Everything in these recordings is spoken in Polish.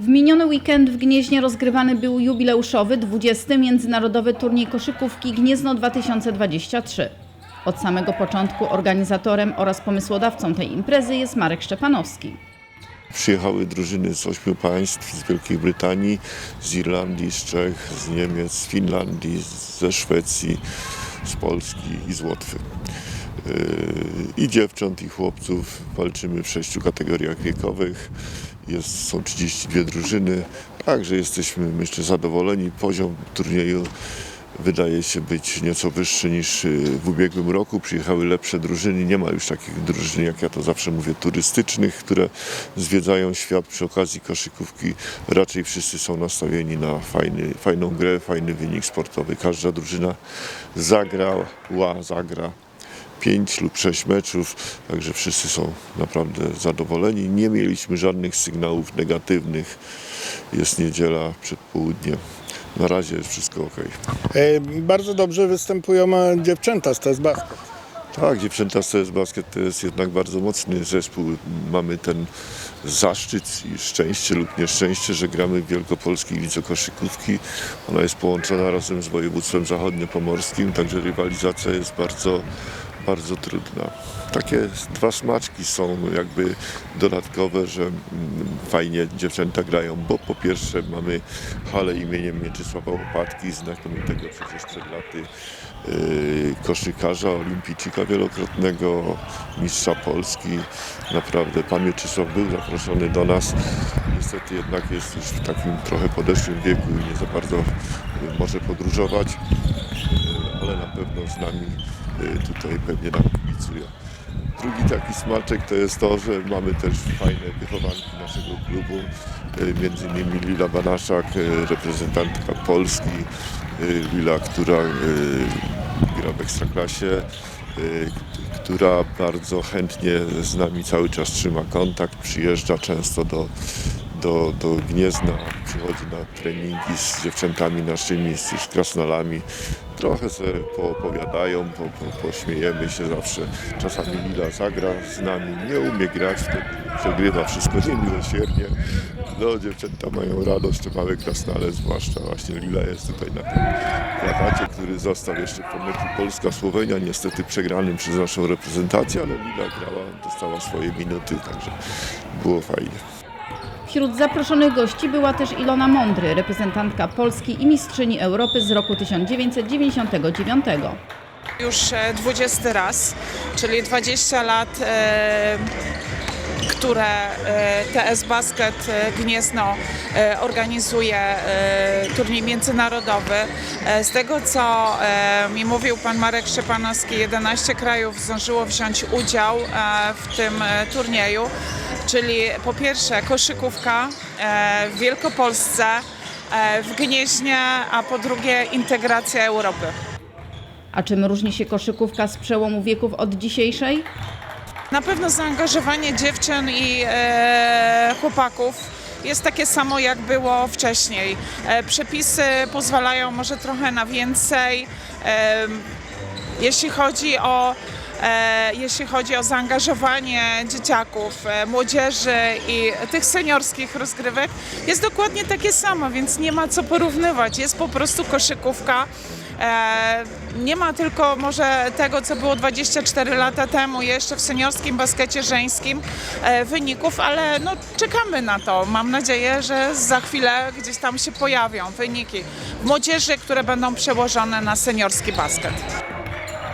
W miniony weekend w Gnieźnie rozgrywany był jubileuszowy 20. Międzynarodowy Turniej Koszykówki Gniezno 2023. Od samego początku organizatorem oraz pomysłodawcą tej imprezy jest Marek Szczepanowski. Przyjechały drużyny z ośmiu państw, z Wielkiej Brytanii, z Irlandii, z Czech, z Niemiec, z Finlandii, ze Szwecji, z Polski i z Łotwy. Yy, I dziewcząt, i chłopców walczymy w sześciu kategoriach wiekowych. Jest, są 32 drużyny, także jesteśmy myślę zadowoleni. Poziom turnieju wydaje się być nieco wyższy niż y, w ubiegłym roku. Przyjechały lepsze drużyny. Nie ma już takich drużyn, jak ja to zawsze mówię, turystycznych, które zwiedzają świat przy okazji koszykówki. Raczej wszyscy są nastawieni na fajny, fajną grę, fajny wynik sportowy. Każda drużyna zagrała, zagra pięć lub sześć meczów, także wszyscy są naprawdę zadowoleni. Nie mieliśmy żadnych sygnałów negatywnych. Jest niedziela przed południem. Na razie jest wszystko ok. E, Bardzo dobrze występują e, dziewczęta z TS Basket. Tak, dziewczęta z CS Basket to jest jednak bardzo mocny zespół. Mamy ten zaszczyt i szczęście lub nieszczęście, że gramy w Wielkopolskiej Lidze Koszykówki. Ona jest połączona razem z województwem zachodniopomorskim, także rywalizacja jest bardzo, bardzo trudna. Takie dwa smaczki są jakby dodatkowe, że mm, fajnie dziewczęta grają, bo po pierwsze mamy halę imieniem Mieczysława Łopatki, znakomitego przecież przed laty yy, koszykarza, olimpijczyka wielokrotnego, mistrza Polski. Naprawdę pan Mieczysław był zaproszony do nas. Niestety jednak jest już w takim trochę podeszłym wieku i nie za bardzo yy, może podróżować, ale na pewno z nami yy, tutaj pewnie nam kibicuje. Drugi taki smaczek to jest to, że mamy też fajne wychowanki naszego klubu, y, między innymi Lila Banaszak, y, reprezentantka Polski, y, Lila, która y, gra w Ekstraklasie, y, która bardzo chętnie z nami cały czas trzyma kontakt, przyjeżdża często do, do, do Gniezna, przychodzi na treningi z dziewczętami naszymi, z, z krasnolami. Trochę sobie poopowiadają, po, po, pośmiejemy się zawsze. Czasami Lila zagra z nami, nie umie grać, wtedy przegrywa wszystko niemiłosiernie. No, dziewczęta mają radość, te małe krasnale, zwłaszcza właśnie Lila jest tutaj na tym plakacie, który został jeszcze po meczu Polska-Słowenia, niestety przegranym przez naszą reprezentację, ale Lila grała, dostała swoje minuty, także było fajnie. Wśród zaproszonych gości była też Ilona Mądry, reprezentantka Polski i mistrzyni Europy z roku 1999. Już e, 20 raz, czyli 20 lat, e, które e, TS Basket e, Gniezno e, organizuje e, turniej międzynarodowy. E, Z tego co e, mi mówił pan Marek Szczepanowski, 11 krajów zdążyło wziąć udział e, w tym e, turnieju, czyli po pierwsze koszykówka e, w Wielkopolsce, e, w Gnieźnie, a po drugie integracja Europy. A czym różni się koszykówka z przełomu wieków od dzisiejszej? Na pewno zaangażowanie dziewczyn i e, chłopaków jest takie samo jak było wcześniej. Przepisy pozwalają może trochę na więcej. Jeśli chodzi o jeśli chodzi o zaangażowanie dzieciaków, e, młodzieży i tych seniorskich rozgrywek, jest dokładnie takie samo, więc nie ma co porównywać. Jest po prostu koszykówka. E, nie ma tylko może tego, co było 24 lata temu, jeszcze w seniorskim baskecie żeńskim e, wyników, ale no, czekamy na to. Mam nadzieję, że za chwilę gdzieś tam się pojawią wyniki młodzieży, które będą przełożone na seniorski basket.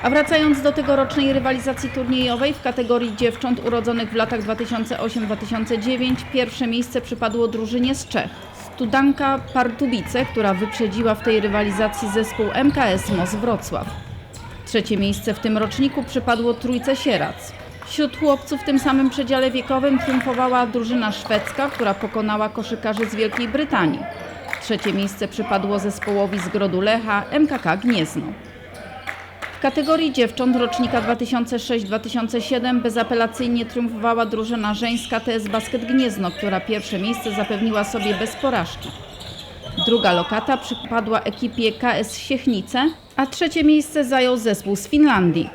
A wracając do tegorocznej rywalizacji turniejowej w kategorii dziewcząt urodzonych w latach 2008-2009, pierwsze miejsce przypadło drużynie z Czech. Studanka Pardubice, która wyprzedziła w tej rywalizacji zespół MKS MOS Wrocław. Trzecie miejsce w tym roczniku przypadło Trójce Sierac. Wśród chłopców w tym samym przedziale wiekowym triumfowała drużyna szwedzka, która pokonała koszykarzy z Wielkiej Brytanii. Trzecie miejsce przypadło zespołowi z Grodu Lecha MKK Gniezno. W kategorii dziewcząt rocznika 2006-2007 bezapelacyjnie triumfowała drużyna żeńska TS Basket Gniezno, która pierwsze miejsce zapewniła sobie bez porażki. Druga lokata przypadła ekipie KS Siechnice, a trzecie miejsce zajął zespół z Finlandii.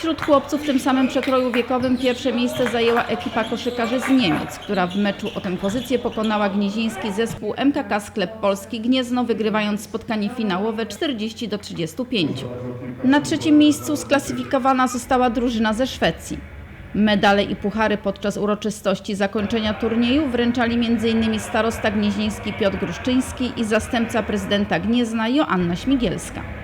Wśród chłopców w tym samym przekroju wiekowym pierwsze miejsce zajęła ekipa koszykarzy z Niemiec, która w meczu o tę pozycję pokonała gnieźnieński zespół MKK Sklep Polski Gniezno, wygrywając spotkanie finałowe 40 do 35. Na trzecim miejscu sklasyfikowana została drużyna ze Szwecji. Medale i puchary podczas uroczystości zakończenia turnieju wręczali m.in. starosta gnieźnieński Piotr Gruszczyński i zastępca prezydenta Gniezna Joanna Śmigielska.